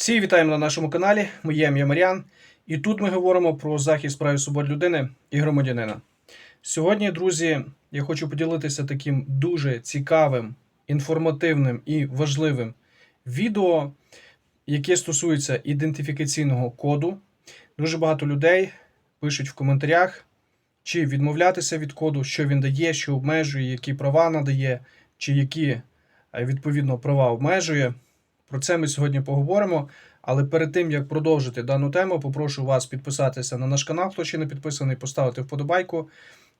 Всі вітаємо на нашому каналі. Моє ім'я Мар'ян. І тут ми говоримо про захист прав і свобод людини і громадянина. Сьогодні, друзі, я хочу поділитися таким дуже цікавим, інформативним і важливим відео, яке стосується ідентифікаційного коду. Дуже багато людей пишуть в коментарях, чи відмовлятися від коду, що він дає, що обмежує, які права надає, чи які е, відповідно права обмежує. Про це ми сьогодні поговоримо. Але перед тим як продовжити дану тему, попрошу вас підписатися на наш канал, хто ще не підписаний, поставити вподобайку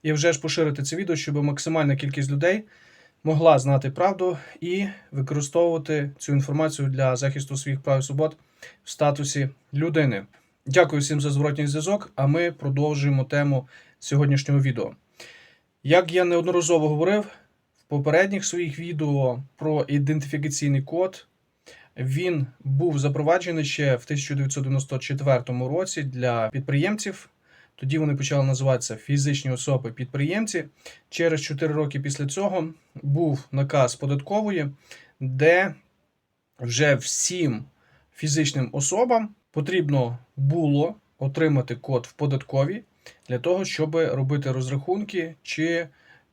і вже ж поширити це відео, щоб максимальна кількість людей могла знати правду і використовувати цю інформацію для захисту своїх прав і свобод в статусі людини. Дякую всім за зворотній зв'язок. А ми продовжуємо тему сьогоднішнього відео. Як я неодноразово говорив в попередніх своїх відео про ідентифікаційний код. Він був запроваджений ще в 1994 році для підприємців. Тоді вони почали називатися фізичні особи-підприємці. Через 4 роки після цього був наказ податкової, де вже всім фізичним особам потрібно було отримати код в податковій для того, щоб робити розрахунки чи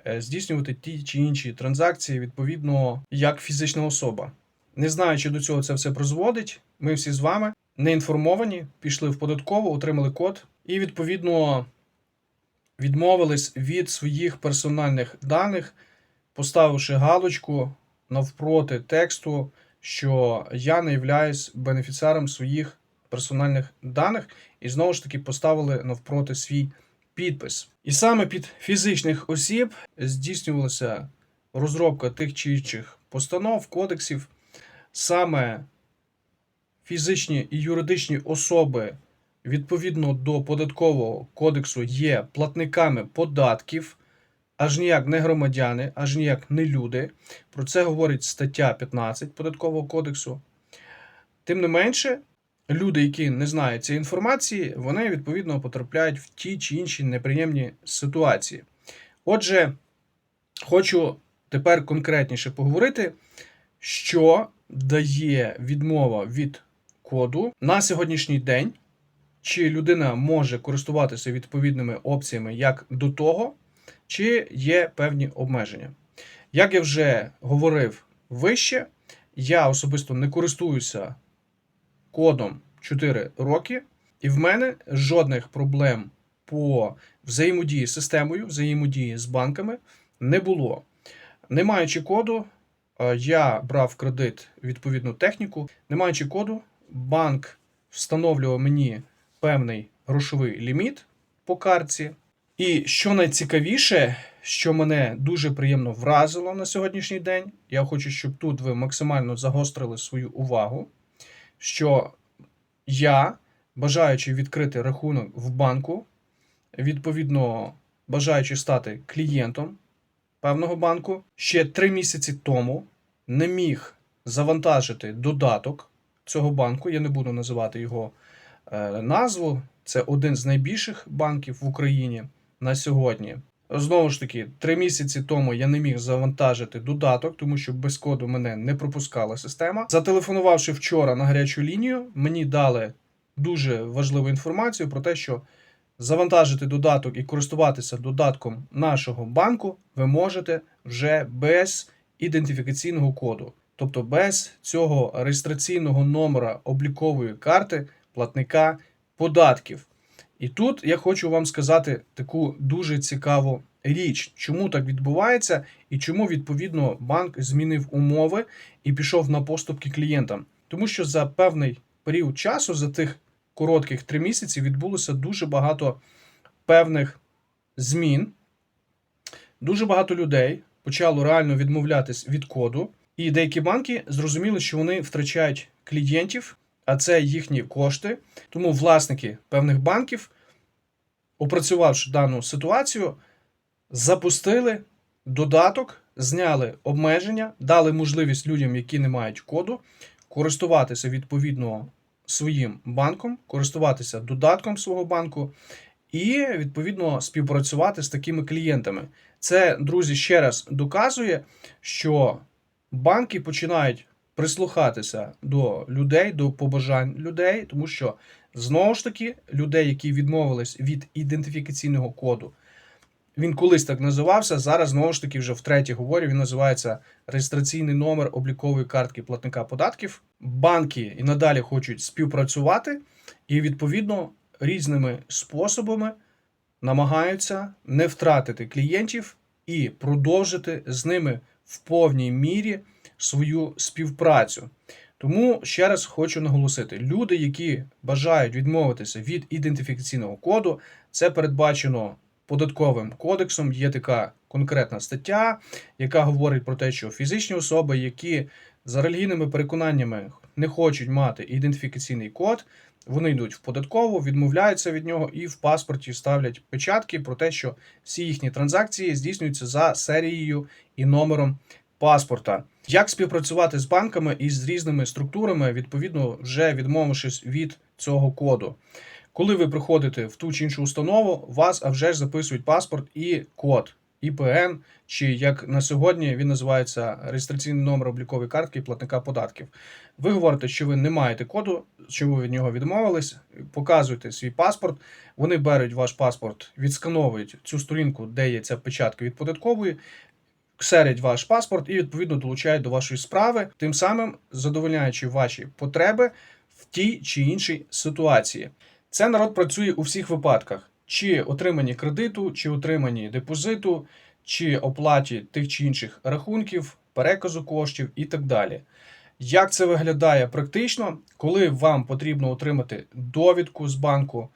е, здійснювати ті чи інші транзакції відповідно як фізична особа. Не знаю, чи до цього це все призводить. Ми всі з вами не інформовані, пішли в податкову, отримали код і відповідно відмовились від своїх персональних даних, поставивши галочку навпроти тексту, що я не являюсь бенефіціаром своїх персональних даних, і знову ж таки поставили навпроти свій підпис. І саме під фізичних осіб здійснювалася розробка тих чи інших постанов, кодексів саме фізичні і юридичні особи відповідно до податкового кодексу є платниками податків, аж ніяк не громадяни, аж ніяк не люди. Про це говорить стаття 15 податкового кодексу. Тим не менше, люди, які не знають цієї інформації, вони відповідно потрапляють в ті чи інші неприємні ситуації. Отже, хочу тепер конкретніше поговорити, що дає відмова від коду на сьогоднішній день, чи людина може користуватися відповідними опціями як до того, чи є певні обмеження. Як я вже говорив вище, я особисто не користуюся кодом 4 роки, і в мене жодних проблем по взаємодії з системою, взаємодії з банками не було. Не маючи коду, я брав кредит відповідну техніку. Не маючи коду, банк встановлював мені певний грошовий ліміт по картці. І що найцікавіше, що мене дуже приємно вразило на сьогоднішній день, я хочу, щоб тут ви максимально загострили свою увагу, що я, бажаючи відкрити рахунок в банку, відповідно бажаючи стати клієнтом певного банку, ще три місяці тому не міг завантажити додаток цього банку. Я не буду називати його е, назву. Це один з найбільших банків в Україні на сьогодні. Знову ж таки, три місяці тому я не міг завантажити додаток, тому що без коду мене не пропускала система. Зателефонувавши вчора на гарячу лінію, мені дали дуже важливу інформацію про те, що завантажити додаток і користуватися додатком нашого банку ви можете вже без ідентифікаційного коду, тобто без цього реєстраційного номера облікової карти платника податків. І тут я хочу вам сказати таку дуже цікаву річ, чому так відбувається, і чому відповідно банк змінив умови і пішов на поступки клієнтам. Тому що за певний період часу, за тих коротких три місяці, відбулося дуже багато певних змін. Дуже багато людей почало реально відмовлятись від коду, і деякі банки зрозуміли, що вони втрачають клієнтів, а це їхні кошти. Тому власники певних банків, опрацювавши дану ситуацію, запустили додаток, зняли обмеження, дали можливість людям, які не мають коду, користуватися відповідно своїм банком, користуватися додатком свого банку і відповідно співпрацювати з такими клієнтами. Це, друзі, ще раз доказує, що банки починають прислухатися до людей, до побажань людей, тому що знову ж таки людей, які відмовились від ідентифікаційного коду, він колись так називався. Зараз знову ж таки вже втретє говорю. Він називається реєстраційний номер облікової картки платника податків. Банки і надалі хочуть співпрацювати, і відповідно різними способами намагаються не втратити клієнтів і продовжити з ними в повній мірі свою співпрацю. Тому ще раз хочу наголосити: люди, які бажають відмовитися від ідентифікаційного коду, це передбачено податковим кодексом. Є така конкретна стаття, яка говорить про те, що фізичні особи, які за релігійними переконаннями не хочуть мати ідентифікаційний код, вони йдуть в податкову, відмовляються від нього і в паспорті ставлять печатки про те, що всі їхні транзакції здійснюються за серією і номером паспорта. Як співпрацювати з банками і з різними структурами, відповідно, вже відмовившись від цього коду. Коли ви приходите в ту чи іншу установу, вас а вже ж записують паспорт і код ІПН, чи як на сьогодні він називається реєстраційний номер облікової картки платника податків. Ви говорите, що ви не маєте коду, що ви від нього відмовились, показуєте свій паспорт. Вони беруть ваш паспорт, відскановують цю сторінку, де є ця печатка від податкової, ксерять ваш паспорт і відповідно долучають до вашої справи, тим самим задовольняючи ваші потреби в тій чи іншій ситуації. Це народ працює у всіх випадках: чи отриманні кредиту, чи отриманні депозиту, чи оплаті тих чи інших рахунків, переказу коштів і так далі. Як це виглядає практично, коли вам потрібно отримати довідку з банку,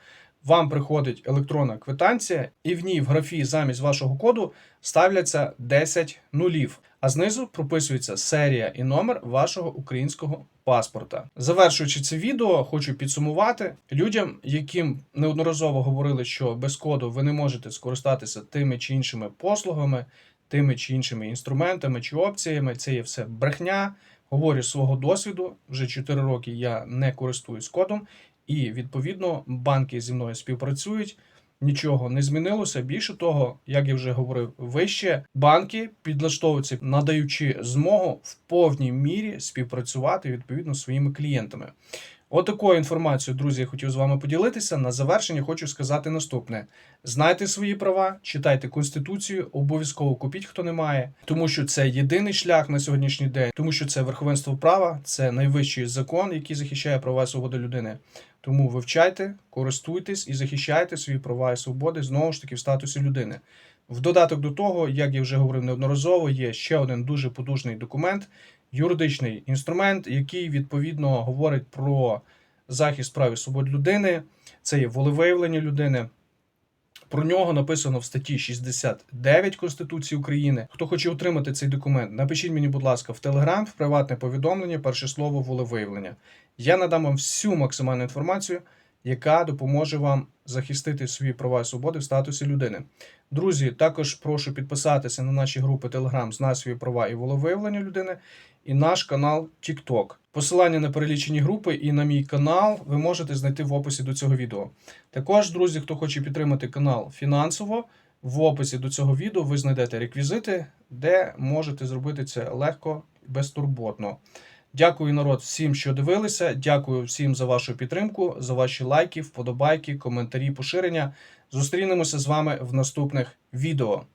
вам приходить електронна квитанція, і в ній в графі замість вашого коду ставляться 10 нулів, а знизу прописується серія і номер вашого українського паспорта. Завершуючи це відео, хочу підсумувати людям, яким неодноразово говорили, що без коду ви не можете скористатися тими чи іншими послугами, тими чи іншими інструментами чи опціями. Це є все брехня. Говорю свого досвіду. Вже 4 роки я не користуюсь кодом, і відповідно банки зі мною співпрацюють. Нічого не змінилося. Більше того, як я вже говорив вище, банки підлаштовуються, надаючи змогу в повній мірі співпрацювати відповідно своїми клієнтами. Отакою інформацією, друзі, я хотів з вами поділитися. На завершення хочу сказати наступне: знайте свої права, читайте конституцію, обов'язково купіть, хто не має, тому що це єдиний шлях на сьогоднішній день, тому що це верховенство права, це найвищий закон, який захищає права і свободи людини. Тому вивчайте, користуйтесь і захищайте свої права і свободи знову ж таки в статусі людини. В додаток до того, як я вже говорив неодноразово, є ще один дуже потужний документ, юридичний інструмент, який відповідно говорить про захист прав і свобод людини. Це є волевиявлення людини. Про нього написано в статті 69 Конституції України. Хто хоче отримати цей документ, напишіть мені, будь ласка, в Телеграм, в приватне повідомлення, перше слово волевиявлення. Я надам вам всю максимальну інформацію, яка допоможе вам захистити свої права і свободи в статусі людини. Друзі, також прошу підписатися на наші групи Telegram «Знай свої права і волевиявлення людини і наш канал TikTok. Посилання на перелічені групи і на мій канал ви можете знайти в описі до цього відео. Також, друзі, хто хоче підтримати канал фінансово, в описі до цього відео ви знайдете реквізити, де можете зробити це легко і безтурботно. Дякую, народ, всім, що дивилися. Дякую всім за вашу підтримку, за ваші лайки, вподобайки, коментарі, поширення. Зустрінемося з вами в наступних відео.